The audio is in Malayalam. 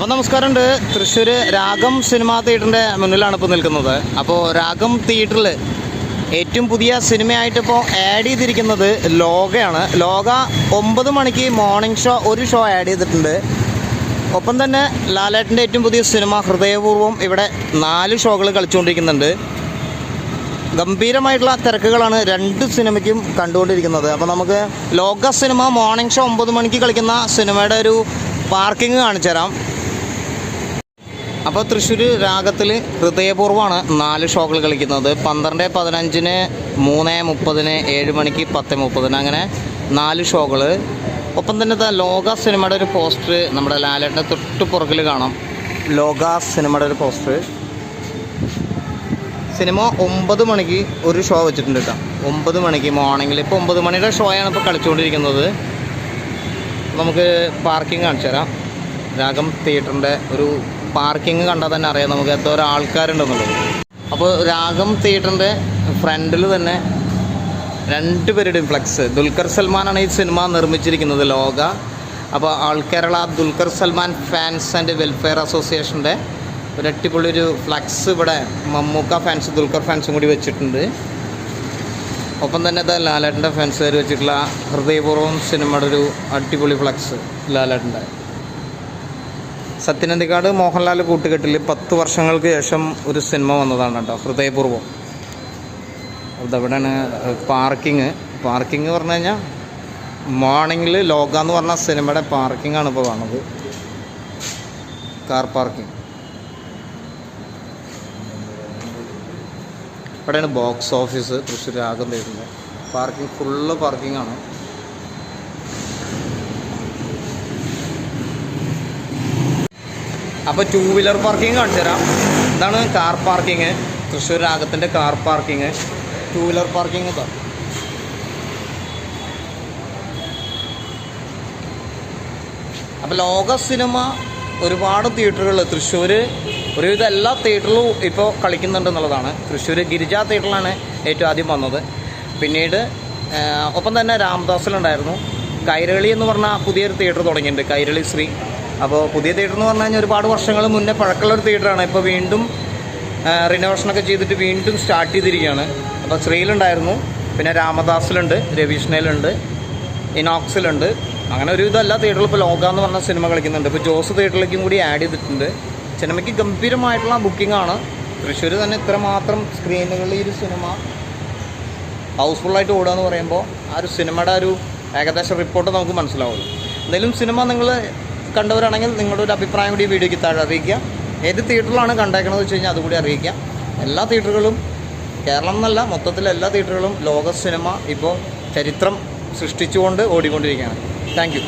അപ്പോൾ നമസ്കാരമുണ്ട്. തൃശ്ശൂർ രാഗം സിനിമാ തിയേറ്ററിന്റെ മുന്നിലാണ് ഇപ്പോൾ നിൽക്കുന്നത്. അപ്പോൾ രാഗം തിയേറ്ററിൽ ഏറ്റവും പുതിയ സിനിമയായിട്ട് ഇപ്പോൾ ആഡ് ചെയ്തിരിക്കുന്നത് ലോകയാണ്. ലോക ഒമ്പത് മണിക്ക് മോർണിംഗ് ഷോ ഒരു ഷോ ആഡ് ചെയ്തിട്ടുണ്ട്. ഒപ്പം തന്നെ ലാലേട്ടന്റെ ഏറ്റവും പുതിയ സിനിമ ഹൃദയപൂർവം ഇവിടെ നാല് ഷോകൾ കളിച്ചുകൊണ്ടിരിക്കുന്നുണ്ട്. ഗംഭീരമായിട്ടുള്ള തിരക്കുകളാണ് രണ്ട് സിനിമയ്ക്കും കണ്ടുകൊണ്ടിരിക്കുന്നത്. അപ്പോൾ നമുക്ക് ലോക സിനിമ മോർണിംഗ് ഷോ ഒമ്പത് മണിക്ക് കളിക്കുന്ന സിനിമയുടെ ഒരു പാർക്കിംഗ് കാണിച്ചു തരാം അപ്പോൾ തൃശ്ശൂർ രാഗത്തിൽ ഹൃദയപൂർവമാണ് നാല് ഷോകൾ കളിക്കുന്നത്. പന്ത്രണ്ട് പതിനഞ്ചിന് മൂന്ന് മുപ്പതിന് ഏഴ് മണിക്ക് പത്ത് മുപ്പതിന് അങ്ങനെ നാല് ഷോകൾ ഒപ്പം തന്നെ ലോക സിനിമയുടെ ഒരു പോസ്റ്റർ നമ്മുടെ ലാലേട്ടന്റെ തൊട്ട് പുറകിൽ കാണാം. ലോക സിനിമയുടെ ഒരു പോസ്റ്റർ. സിനിമ ഒമ്പത് മണിക്ക് ഒരു ഷോ വെച്ചിട്ടുണ്ട് കേട്ടോ. ഒമ്പത് മണിക്ക് മോർണിംഗിൽ ഇപ്പോൾ ഒമ്പത് മണിയുടെ ഷോയാണ് ഇപ്പോൾ കളിച്ചുകൊണ്ടിരിക്കുന്നത്. നമുക്ക് പാർക്കിംഗ് കാണിച്ചു തരാം. രാഗം തിയേറ്ററിന്റെ ഒരു പാർക്കിംഗ് കണ്ടാൽ തന്നെ അറിയാം നമുക്ക് എത്ര ആൾക്കാരുണ്ടെന്നുള്ളത് അപ്പോൾ രാഗം തിയേറ്ററിന്റെ ഫ്രണ്ടിൽ തന്നെ രണ്ട് പേരുടെയും ഫ്ലെക്സ്. ദുൽഖർ സൽമാനാണ് ഈ സിനിമ നിർമ്മിച്ചിരിക്കുന്നത് ലോക. അപ്പോൾ all Kerala Dulquer Salmaan fans and welfare അസോസിയേഷന്റെ ഒരു അടിപൊളി ഒരു ഫ്ലക്സ് ഇവിടെ മമ്മൂക്ക ഫാൻസ് ദുൽഖർ ഫാൻസും കൂടി വെച്ചിട്ടുണ്ട്. ഒപ്പം തന്നെ ഇത് ലാലേട്ടന്റെ ഫാൻസുകാർ വെച്ചിട്ടുള്ള ഹൃദയപൂർവം സിനിമയുടെ ഒരു അടിപൊളി ഫ്ലക്സ് ലാലേട്ടന്റെ. സത്യനന്ദിക്കാട് മോഹൻലാൽ കൂട്ടുകെട്ടിൽ പത്ത് വർഷങ്ങൾക്ക് ശേഷം ഒരു സിനിമ വന്നതാണ് കേട്ടോ ഹൃദയപൂർവം. അതവിടെയാണ് പാർക്കിങ്. പാർക്കിങ് പറഞ്ഞു കഴിഞ്ഞാൽ മോർണിംഗിൽ ലോക എന്ന് പറഞ്ഞ സിനിമയുടെ പാർക്കിംഗ് ആണ് ഇപ്പോൾ കാണുന്നത്. കാർ പാർക്കിംഗ് ഇവിടെയാണ് ബോക്സ് ഓഫീസ് തൃശ്ശൂർ രാഗം തരുന്നത് പാർക്കിംഗ് ഫുള്ള് പാർക്കിംഗ് ആണ്. അപ്പോൾ ടൂ വീലർ പാർക്കിംഗ് കാണിച്ചു തരാം ഇതാണ് car parking Thrissur രാഗത്തിന്റെ car parking two wheeler parking ഇതാ അപ്പോൾ ലോക സിനിമ ഒരുപാട് തിയേറ്ററുകൾ തൃശ്ശൂർ ഒരുവിധം എല്ലാ തിയേറ്ററിലും ഇപ്പോൾ കളിക്കുന്നുണ്ട് എന്നുള്ളതാണ് തൃശ്ശൂർ ഗിരിജ തിയേറ്ററിലാണ് ഏറ്റവും ആദ്യം വന്നത്. പിന്നീട് ഒപ്പം തന്നെ രാമദാസിലുണ്ടായിരുന്നു കൈരളി എന്ന് പറഞ്ഞ പുതിയൊരു തിയേറ്റർ തുടങ്ങിയിട്ടുണ്ട്. കൈരളി ശ്രീ അപ്പോൾ പുതിയ തിയേറ്റർ എന്ന് പറഞ്ഞു കഴിഞ്ഞാൽ ഒരുപാട് വർഷങ്ങൾ മുന്നേ പഴക്കമുള്ള ഒരു തിയേറ്ററാണ് ഇപ്പോൾ വീണ്ടും റിനോവേഷനൊക്കെ ചെയ്തിട്ട് വീണ്ടും സ്റ്റാർട്ട് ചെയ്തിരിക്കുകയാണ്. അപ്പോൾ ശ്രീയിലുണ്ടായിരുന്നു പിന്നെ രാമദാസിലുണ്ട് രവീഷ്ണയിലുണ്ട് ഇനോക്സിലുണ്ട്. അങ്ങനെ ഒരു ഇതല്ല തിയേറ്ററിൽ ഇപ്പോൾ ലോക എന്ന് പറഞ്ഞ സിനിമ കളിക്കുന്നുണ്ട്. ഇപ്പോൾ ജോസ് തിയേറ്ററിലേക്കും കൂടി ആഡ് ചെയ്തിട്ടുണ്ട്. സിനിമയ്ക്ക് ഗംഭീരമായിട്ടുള്ള ബുക്കിംഗ് ആണ്. തൃശ്ശൂർ തന്നെ ഇത്രമാത്രം സ്ക്രീനുകളിൽ ഈ ഒരു സിനിമ ഹൗസ്ഫുള്ളായിട്ട് ഓടുക എന്ന് പറയുമ്പോൾ ആ ഒരു സിനിമയുടെ ഒരു ഏകദേശം റിപ്പോർട്ട് നമുക്ക് മനസ്സിലാവുള്ളൂ. എന്തായാലും സിനിമ നിങ്ങൾ കണ്ടവരാണെങ്കിൽ നിങ്ങളുടെ ഒരു അഭിപ്രായം കൂടി വീഡിയോയ്ക്ക് താഴെ അറിയിക്കുക. ഏത് തിയേറ്ററിലാണ് കണ്ടേക്കണമെന്ന് വെച്ച് കഴിഞ്ഞാൽ അതുകൂടി അറിയിക്കാം എല്ലാ തിയേറ്ററുകളും കേരളം എന്നല്ല മൊത്തത്തിൽ എല്ലാ തിയേറ്ററുകളും ലോക സിനിമ ഇപ്പോൾ ചരിത്രം സൃഷ്ടിച്ചുകൊണ്ട് ഓടിക്കൊണ്ടിരിക്കുകയാണ്. താങ്ക്